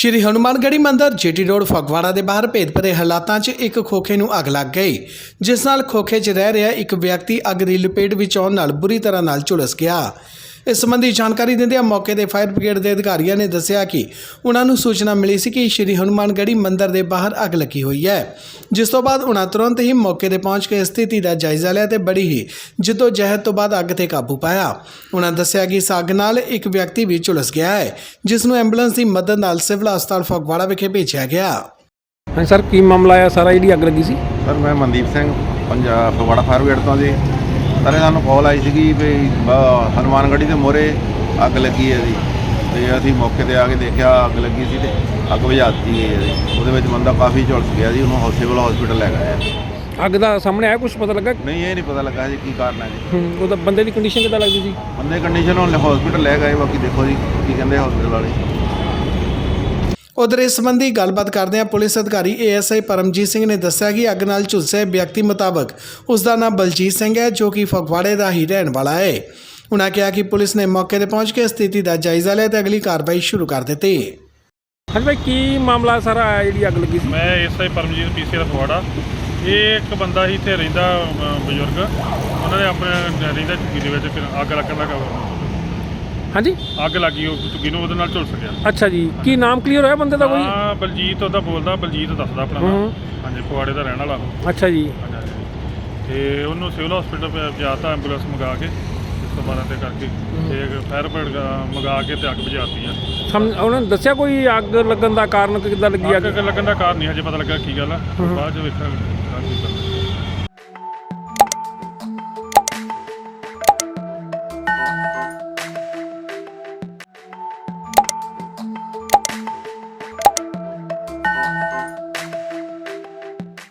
ਸ਼੍ਰੀ ਹਨੂਮਾਨਗੜ੍ਹੀ ਮੰਦਿਰ GT road Phagwara ਦੇ ਬਾਹਰ ਭੇਦਭਰੇ ਹਾਲਾਤਾਂ 'ਚ ਇੱਕ ਖੋਖੇ ਨੂੰ ਅੱਗ ਲੱਗ ਗਈ, ਜਿਸ ਨਾਲ ਖੋਖੇ 'ਚ ਰਹਿ ਰਿਹਾ ਇੱਕ ਵਿਅਕਤੀ ਅੱਗ ਦੀ ਲਪੇਟ ਵਿੱਚ ਆਉਣ ਨਾਲ ਬੁਰੀ ਤਰ੍ਹਾਂ ਨਾਲ ਝੁਲਸ ਗਿਆ। ਇਸ ਸੰਬੰਧੀ ਜਾਣਕਾਰੀ ਦਿੰਦਿਆਂ ਮੌਕੇ ਤੇ ਫਾਇਰ ਬ੍ਰਿਗੇਡ ਦੇ ਅਧਿਕਾਰੀਆਂ ਨੇ ਦੱਸਿਆ ਕਿ ਉਹਨਾਂ ਨੂੰ ਸੂਚਨਾ ਮਿਲੀ ਸੀ ਕਿ ਸ਼੍ਰੀ ਹਨੂਮਾਨਗੜ੍ਹੀ ਮੰਦਿਰ ਦੇ ਬਾਹਰ ਅੱਗ ਲੱਗੀ ਹੋਈ ਹੈ। ਜਿਸ ਤੋਂ ਬਾਅਦ ਉਹਨਾਂ ਤੁਰੰਤ ਹੀ ਮੌਕੇ ਤੇ ਪਹੁੰਚ ਕੇ ਸਥਿਤੀ ਦਾ ਜਾਇਜ਼ਾ ਲਿਆ ਤੇ ਬੜੀ ਹੀ ਜਿੱਦੋ ਜਹਿਦ ਤੋਂ ਬਾਅਦ ਅੱਗ ਤੇ ਕਾਬੂ ਪਾਇਆ। ਉਹਨਾਂ ਦੱਸਿਆ ਕਿ ਇਸ ਅੱਗ ਨਾਲ ਇੱਕ ਵਿਅਕਤੀ ਵੀ ਝੁਲਸ ਗਿਆ ਹੈ ਜਿਸ ਨੂੰ ਐਂਬੂਲੈਂਸ ਦੀ ਮਦਦ ਨਾਲ ਸਿਵਲ ਹਸਪਤਾਲ ਫਗਵਾੜਾ ਵਿਖੇ ਭੇਜਿਆ ਗਿਆ। ਹਾਂ ਸਰ ਕੀ ਮਾਮਲਾ ਆਇਆ? ਸਾਰਾ ਜਿਹੜੀ ਅੱਗ ਲੱਗੀ ਸੀ? ਸਰ ਮੈਂ ਮਨਦੀਪ ਸਿੰਘ ਪੰਜਾਬ ਫਗਵਾੜਾ ਫਾਇਰ ਬ੍ਰਿਗੇਡ ਤੋਂ ਜੀ। ਸਰ ਇਹ ਸਾਨੂੰ ਕਾਲ ਆਈ ਸੀਗੀ ਵੀ ਹਨੂਮਾਨਗੜ੍ਹੀ ਦੇ ਮੋਰੇ ਅੱਗ ਲੱਗੀ ਹੈ ਜੀ। ਤੇ ਅਸੀਂ ਮੌਕੇ ਤੇ ਆ ਕੇ ਦੇਖਿਆ ਅੱਗ ਲੱਗੀ ਸੀ ਤੇ ਅੱਗ ਬੁਝਾਤੀ ਗਈ ਹੈ ਜੀ। ਉਹਦੇ ਵਿੱਚ ਬੰਦਾ ਕਾਫੀ ਝੁਲਸ ਗਿਆ ਜੀ ਉਹਨੂੰ ਸਿਵਲ ਹਸਪੀਟਲ ਲੈ ਗਏ। ਅੱਗ ਦਾ ਸਾਹਮਣੇ ਆਇਆ ਕੁਝ ਪਤਾ ਲੱਗਾ? ਨਹੀਂ ਇਹ ਨਹੀਂ ਪਤਾ ਲੱਗਾ ਜੀ ਕੀ ਕਾਰਨ ਹੈ ਜੀ। ਉਹਦਾ ਬੰਦੇ ਦੀ ਕੰਡੀਸ਼ਨ ਕਿਦਾਂ ਲੱਗਦੀ ਸੀ? ਬੰਦੇ ਕੰਡੀਸ਼ਨ ਹੁਣ ਹਸਪੀਟਲ ਲੈ ਗਏ ਬਾਕੀ ਦੇਖੋ ਜੀ ਕੀ ਕਹਿੰਦੇ ਹਸਪੀਟਲ ਵਾਲੇ। ਉਧਰ ਇਸ ਸੰਬੰਧੀ ਗੱਲਬਾਤ ਕਰਦਿਆਂ ਪੁਲਿਸ ਅਧਿਕਾਰੀ ਏਐਸਆਈ ਪਰਮਜੀਤ ਸਿੰਘ ਨੇ ਦੱਸਿਆ ਕਿ ਅੱਗ ਨਾਲ ਝੁਲਸੇ ਵਿਅਕਤੀ ਮੁਤਾਬਕ ਉਸ ਦਾ ਨਾਮ ਬਲਜੀਤ ਸਿੰਘ ਹੈ ਜੋ ਕਿ ਫਗਵਾੜੇ ਦਾ ਹੀ ਰਹਿਣ ਵਾਲਾ ਹੈ। ਉਨ੍ਹਾਂ ਕਿਹਾ ਕਿ ਪੁਲਿਸ ਨੇ ਮੌਕੇ ਤੇ ਪਹੁੰਚ ਕੇ ਸਥਿਤੀ ਦਾ ਜਾਇਜ਼ਾ ਲਿਆ ਤੇ ਅਗਲੀ ਕਾਰਵਾਈ ਸ਼ੁਰੂ ਕਰ ਦਿੱਤੀ। ਹਾਂਜੀ ਭਾਈ ਕੀ ਮਾਮਲਾ ਸਾਰਾ ਆਇਆ ਜਿਹੜੀ ਅੱਗ ਲੱਗੀ ਸੀ? ਮੈਂ ਐਸਆਈ ਪਰਮਜੀਤ ਪੀਸੀ ਦਾ ਫਗਵਾੜਾ। ਇਹ ਇੱਕ ਬੰਦਾ ਸੀ ਇੱਥੇ ਰਹਿੰਦਾ ਅ, ਬਜ਼ੁਰਗ। ਉਹਨਾਂ ਨੇ ਆਪਣੇ ਰਹਿੰਦਾ ਝੁੱਗੀ ਦੇ ਵਿੱਚ ਫਿਰ ਅੱਗ ਲੱਗਣ ਦਾ ਕ- ਹਾਂਜੀ? ਅੱਗ ਲੱਗੀ ਉਹ ਝੁੱਗੀ ਨੂੰ ਉਹਦੇ ਨਾਲ ਝੁਲਸ ਗਿਆ? ਅੱਛਾ ਜੀ ਕੀ ਨਾਮ ਕਲੀਅਰ ਹੋਇਆ ਬੰਦੇ ਦਾ ਕੋਈ? ਹਾਂ ਬਲਜੀਤ ਉਹਦਾ ਬੋਲਦਾ ਬਲਜੀਤ ਦੱਸਦਾ ਆਪਣਾ ਨਾਮ। ਹਾਂਜੀ ਫਗਵਾੜੇ ਦਾ ਰਹਿਣ ਵਾਲਾ ਉਹ। ਅੱਛਾ ਜੀ। ਹਾਂਜੀ, ਹਾਂਜੀ। ਤੇ ਉਹਨੂੰ ਸਿਵਲ ਹਸਪੀਟਲ ਪਹੁੰਚਾਤਾ ਐਂਬੂਲੈਂਸ ਮੰਗਾ ਕੇ 112 ਤੇ ਕਰਕੇ ਤੇ ਫਾਇਰ ਬ੍ਰਿਗੇਡ ਮੰਗਾ ਕੇ ਤੇ ਅੱਗ ਬੁਝਾਤੀ ਆ। ਸਮ ਉਹਨਾਂ ਨੇ ਦੱਸਿਆ ਕੋਈ ਅੱਗ ਲੱਗਣ ਦਾ ਕਾਰਨ ਕਿੱਦਾਂ ਲੱਗੀ ਅੱਗ ਅੱਗ? ਲੱਗਣ ਦਾ ਕਾਰਨ ਨਹੀਂ ਹਜੇ ਪਤਾ ਲੱਗਾ ਕੀ ਗੱਲ ਆ। ਬਾਅਦ ਚ ਵੇਖਾਂਗੇ। ਕੀ ਕਰਨਾ।